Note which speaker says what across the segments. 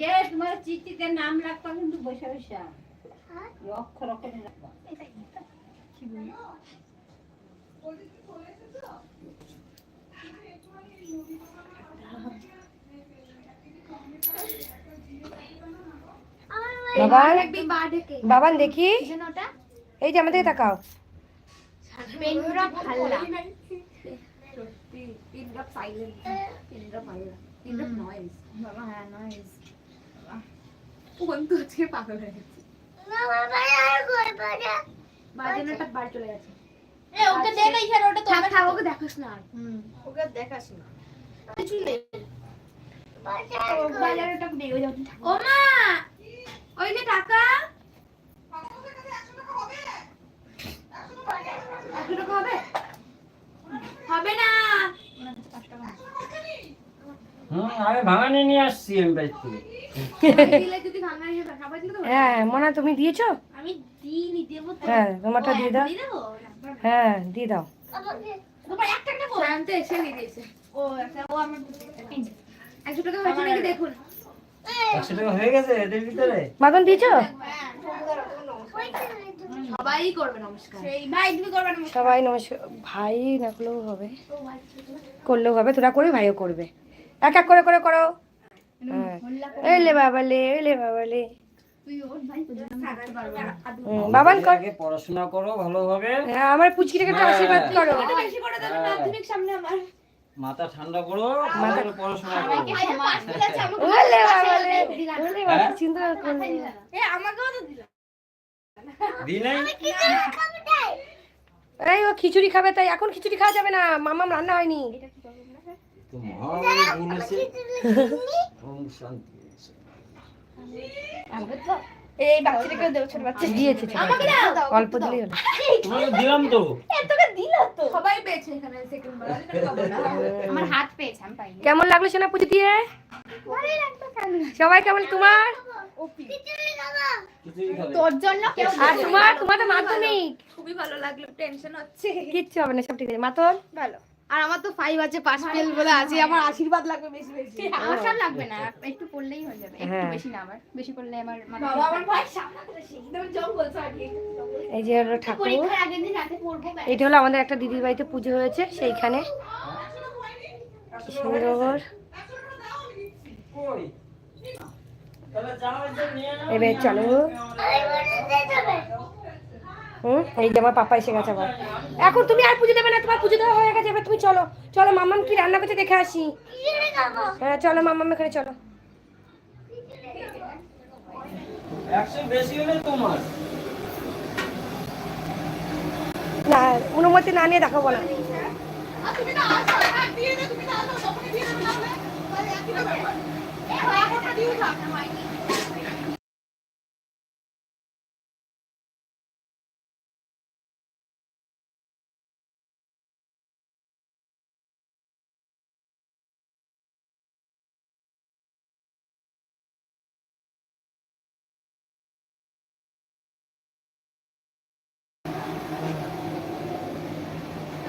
Speaker 1: যে তোমার চিঠিতে নাম রাখবা কিন্তু বসে বসে। অক্ষর অক্ষরে রাখবা।
Speaker 2: বাবান দেখি। এই যে আমাদের তাকাও।
Speaker 1: সাইলেন্ট নয়েজ
Speaker 3: বাবা হ্যাঁ নয়েজ
Speaker 1: বন্ধু আজকে পাগল হয়ে গেছে
Speaker 3: বাজনাটা বাড়ি চলে গেছে।
Speaker 4: এ ওকে দে না ইহার ওটা
Speaker 3: থাক
Speaker 4: তোর
Speaker 3: ওকে দেখাস না
Speaker 1: হুম।
Speaker 4: ওকে দেখাস না।
Speaker 3: কিছু নেই বাজারটা দিয়ে যাও
Speaker 4: ও মা!
Speaker 3: ওই যে টাকা। হবে? হবে না।
Speaker 5: হুম আমি ভাঙানি নিয়ে আসছি আমি বাড়ি থেকে।
Speaker 3: হয়ে
Speaker 2: হ্যাঁ মনা তুমি দিয়েছ? হ্যাঁ তোমারটা দিয়ে দাও। হ্যাঁ দিয়ে দাও।
Speaker 3: তোমার একটা একটা শান্ত এসে দিয়ে দিয়েছে।
Speaker 5: হয়ে
Speaker 3: সবাই করবে নমস্কার।
Speaker 4: ভাই তুমি করবে
Speaker 2: সবাই নমস্কার। ভাই না করলেও হবে। করলেও হবে তোরা করবি ভাইও করবে। এক এক করে করে করো। এলে বাবালে এলে বাবালে বাবান কর।
Speaker 5: পড়াশোনা করো ভালোভাবে।
Speaker 2: হ্যাঁ, আমার পুচকিটাকে একটু আশীর্বাদ করো।
Speaker 3: বেশি করে দেবে মাধ্যমিক সামনে আমার।
Speaker 5: মাথা ঠান্ডা করো পড়াশোনা করো।
Speaker 2: ওলে বাবালে ওলে বাবা চিন্তা করো
Speaker 4: এ আমাকেও তো দিল।
Speaker 5: দি
Speaker 2: এই ও খিচুড়ি খাবে তাই এখন খিচুড়ি খাওয়া যাবে না। মামাম রান্না হয়নি।
Speaker 5: তো ওম শান্তি
Speaker 4: এই বাচ্চাটাকে দেও ছোট বাচ্চা।
Speaker 2: দিয়েছে ঠিক আছে। অল্প দিলেই হলো
Speaker 5: তোমাকে দিলাম তো।
Speaker 4: তোকে দিল তো।
Speaker 3: সবাই পেয়েছে এখানে সেকেন্ড বার আমার হাত পেয়েছে আমি পাইনি।
Speaker 2: কেমন লাগল সোনা পুজো দিয়ে সবাই কেমন তোমার?
Speaker 5: কিছুই খাবে
Speaker 3: তোর জন্য
Speaker 2: আর তোমার তোমার তো মাধ্যমিক।
Speaker 4: খুবই ভালো লাগল টেনশন হচ্ছে।
Speaker 2: কিচ্ছু হবে না সব ঠিক আছে। মাতন
Speaker 4: ভালো। আর আমার তো ফাইভ আছে পাঁচ ফেল বলে আছে আমার আশীর্বাদ লাগবে বেশি বেশি।
Speaker 3: আমার সব লাগবে না একটু পড়লেই হয়ে যাবে একটু
Speaker 2: হ্যাঁ।
Speaker 3: বেশি না আবার বেশি করলে আমার মাথা
Speaker 4: বাবা আমার ভাই সামনে একদম জঙ্গল
Speaker 2: এই যে হলো ঠাকুর।
Speaker 3: পরীক্ষার আগের দিন রাতে পড়ব।
Speaker 2: এটা হলো আমাদের একটা দিদির বাড়িতে পুজো হয়েছে সেইখানে। কি সুন্দর
Speaker 5: কই? তাহলে যাও একদম নিয়ে নাও।
Speaker 2: এবার চলো। হুম? এই যে আমার পাপা এসে গেছে আবার। এখন তুমি আর পুজো দেবে না তোমার পুজো দেওয়া হয়ে গেছে এবার তুমি চলো। চলো মামাম কি রান্না করছে দেখে আসি। হ্যাঁ চলো মামাম এখানে চলো।
Speaker 5: একশো বেশি হলে তোমার।
Speaker 2: না অনুমতি না নিয়ে দেখাবো না।
Speaker 4: তুমি না আসো হ্যাঁ দিয়ে দে তুমি না আসো তখনই দিয়ে দে তাহলে তাহলে একই ব্যাপার এ ভাই এখনটা দিয়ে থাক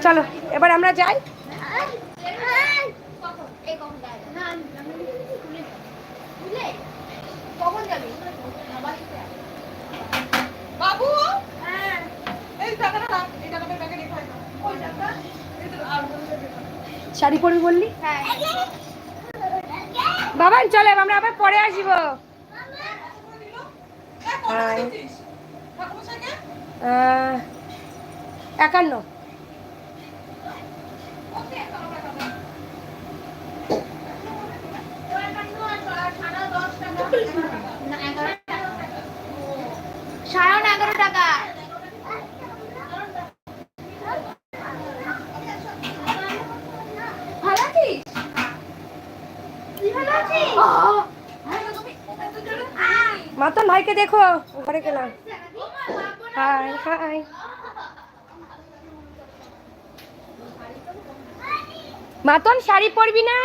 Speaker 2: চলো এবার আমরা যাই।
Speaker 4: বাবু! এই টাকাটা এই টাকাটা ব্যাগে রেখে ওই টাকা আর
Speaker 2: শাড়ি পরবি বললি?
Speaker 3: হ্যাঁ।
Speaker 2: বাবান চলে আমরা আবার পরে আসব। একান্ন।
Speaker 3: সাড়ে এগারো টাকা ভালো আছিস তুই ভালো আছিস
Speaker 2: মাতন ভাইকে দেখো ঘরে গেলাম হাই হাই। মাতন শাড়ি পরবি না?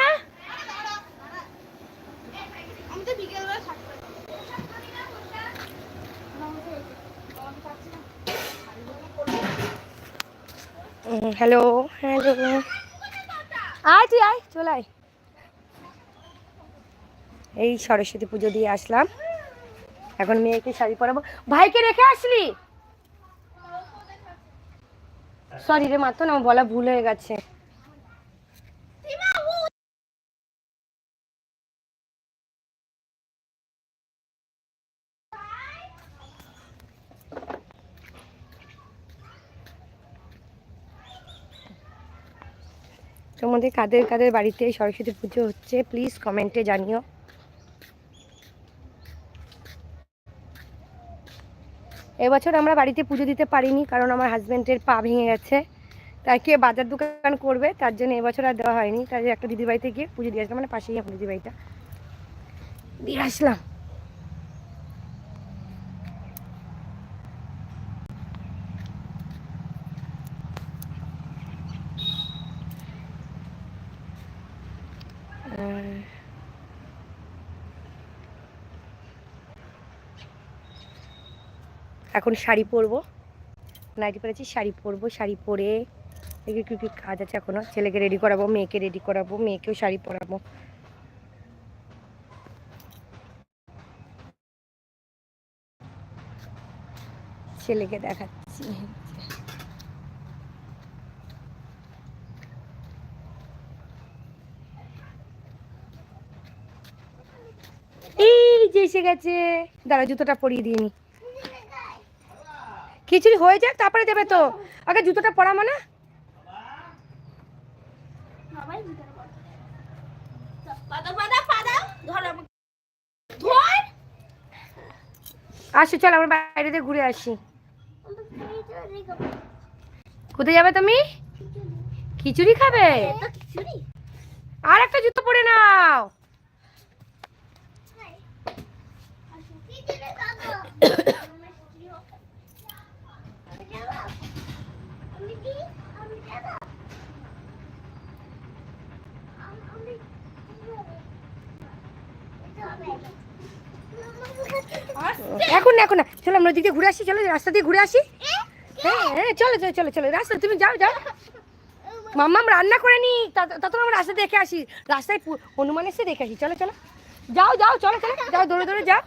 Speaker 2: হ্যালো হ্যালো আয় তুই আয় চলে আয়। এই সরস্বতী পুজো দিয়ে আসলাম। এখন মেয়েকে শাড়ি পরাবো। ভাইকে রেখে আসলি? সরি রে মাত্র না আমার বলা ভুল হয়ে গেছে। তোমাদের কাদের কাদের বাড়িতে সরস্বতী পুজো হচ্ছে প্লিজ কমেন্টে জানিও। এবছর আমরা বাড়িতে পুজো দিতে পারিনি, কারণ আমার হাজব্যান্ডের পা ভেঙে গেছে। তাই কে বাজার দোকান করবে, তার জন্য এবছর আর দেওয়া হয়নি। তাই একটা দিদির বাড়িতে গিয়ে পুজো দিয়ে আসলাম মানে পাশেই আমার দিদির বাড়িটা। দিয়ে আসলাম। এখন শাড়ি পরবো। নাইটি পরেছি, শাড়ি পরবো, শাড়ি পরে দেখি কি কি কাজ আছে এখনও। ছেলেকে রেডি করাবো, মেয়েকে রেডি করাবো, মেয়েকেও শাড়ি পরাবো। ছেলেকে দেখাচ্ছি এই যে এসে গেছে। দাঁড়া জুতোটা পরিয়ে দিইনি খিচুড়ি হয়ে যাক তারপরে দেবে তো। আগে জুতোটা পরামো না
Speaker 3: বাবাই ভিতরে পড়ে পাদা পাদা পাদা ধর আমাকে। ধর!
Speaker 2: আসো চল আমরা বাইরে দিয়ে ঘুরে আসি। কোথায় যাবে তুমি? খিচুড়ি। খাবে? আর একটা জুতো পরে নাও। এখন এখন না। চলো, আমরা ওদিকে ঘুরে আসি, চলো, রাস্তা দিয়ে ঘুরে আসি। হ্যাঁ হ্যাঁ চলো চলো চলো চলো। রাস্তা, তুমি যাও যাও। মাম্মাম রান্না করে নি। তখন আমরা রাস্তা দেখে আসি। রাস্তায় হনুমান এসে দেখে আসি। চলো চলো। যাও যাও, চলো চলো। যাও, দৌড়ে দৌড়ে যাও।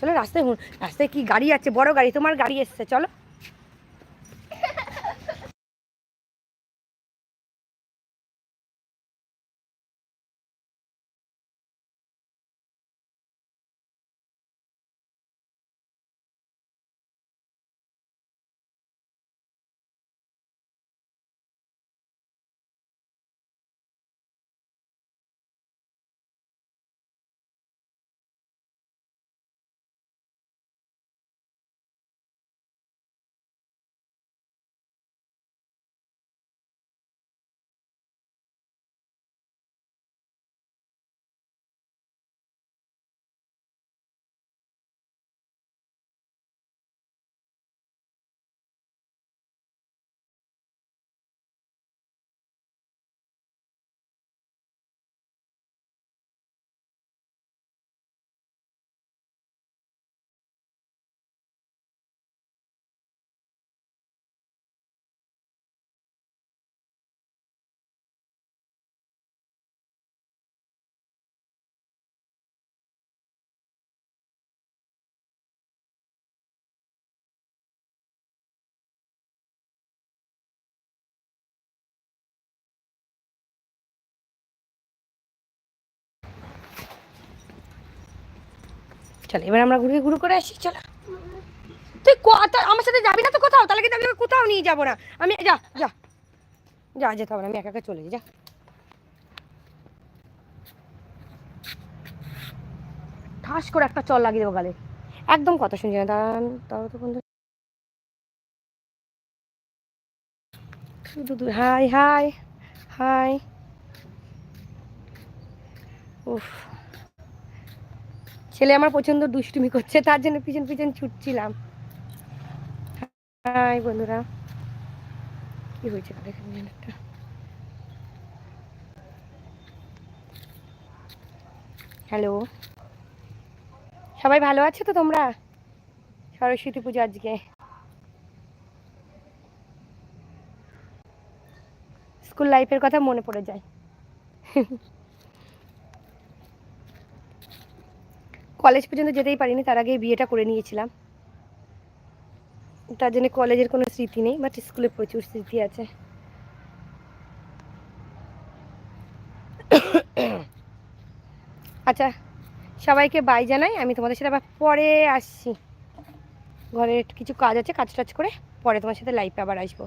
Speaker 2: চলো রাস্তায় রাস্তায় কি গাড়ি আছে? বড় গাড়ি তোমার গাড়ি এসছে চলো। চলো, এবার আমরা ঘুরে ঘুরে করে আসি, চলো। তুই আমার সাথে যাবি না তো কোথাও? তাহলে কিন্তু আমি কোথাও নিয়ে যাব না। আমি, যা যা। যা, যেতে হবে আমি একা একা চলে যা। ঠাস করে একটা চল লাগিয়ে দেবো গালে। একদম কথা শুনছি না। দাঁড়ান তো বন্ধু। শুধু হাই হাই হাই। উফ। ছেলে আমার প্রচণ্ড দুষ্টুমি করছে, তার জন্য পিছন পিছন ছুটছিলাম। হাই বন্ধুরা, কি হয়েছে দেখেন হ্যালো, সবাই ভালো আছো তো তোমরা? সরস্বতী পুজো আজকে। স্কুল লাইফের কথা মনে পড়ে যায়। কলেজ পর্যন্ত যেতেই পারিনি, তার আগে বিয়েটা করে নিয়েছিলাম। তার জন্য কলেজের কোনো স্মৃতি নেই বাট স্কুলে প্রচুর স্মৃতি আছে। আচ্ছা সবাইকে বাই জানাই, আমি তোমাদের সাথে আবার পরে আসছি। ঘরে একটু কিছু কাজ আছে, কাজ টাজ করে পরে তোমার সাথে লাইফে আবার আসব।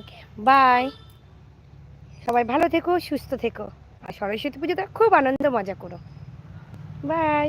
Speaker 2: ওকে বাই সবাই ভালো থেকো, সুস্থ থেকো। আর সরস্বতী পুজোতে খুব আনন্দ, মজা করো। বাই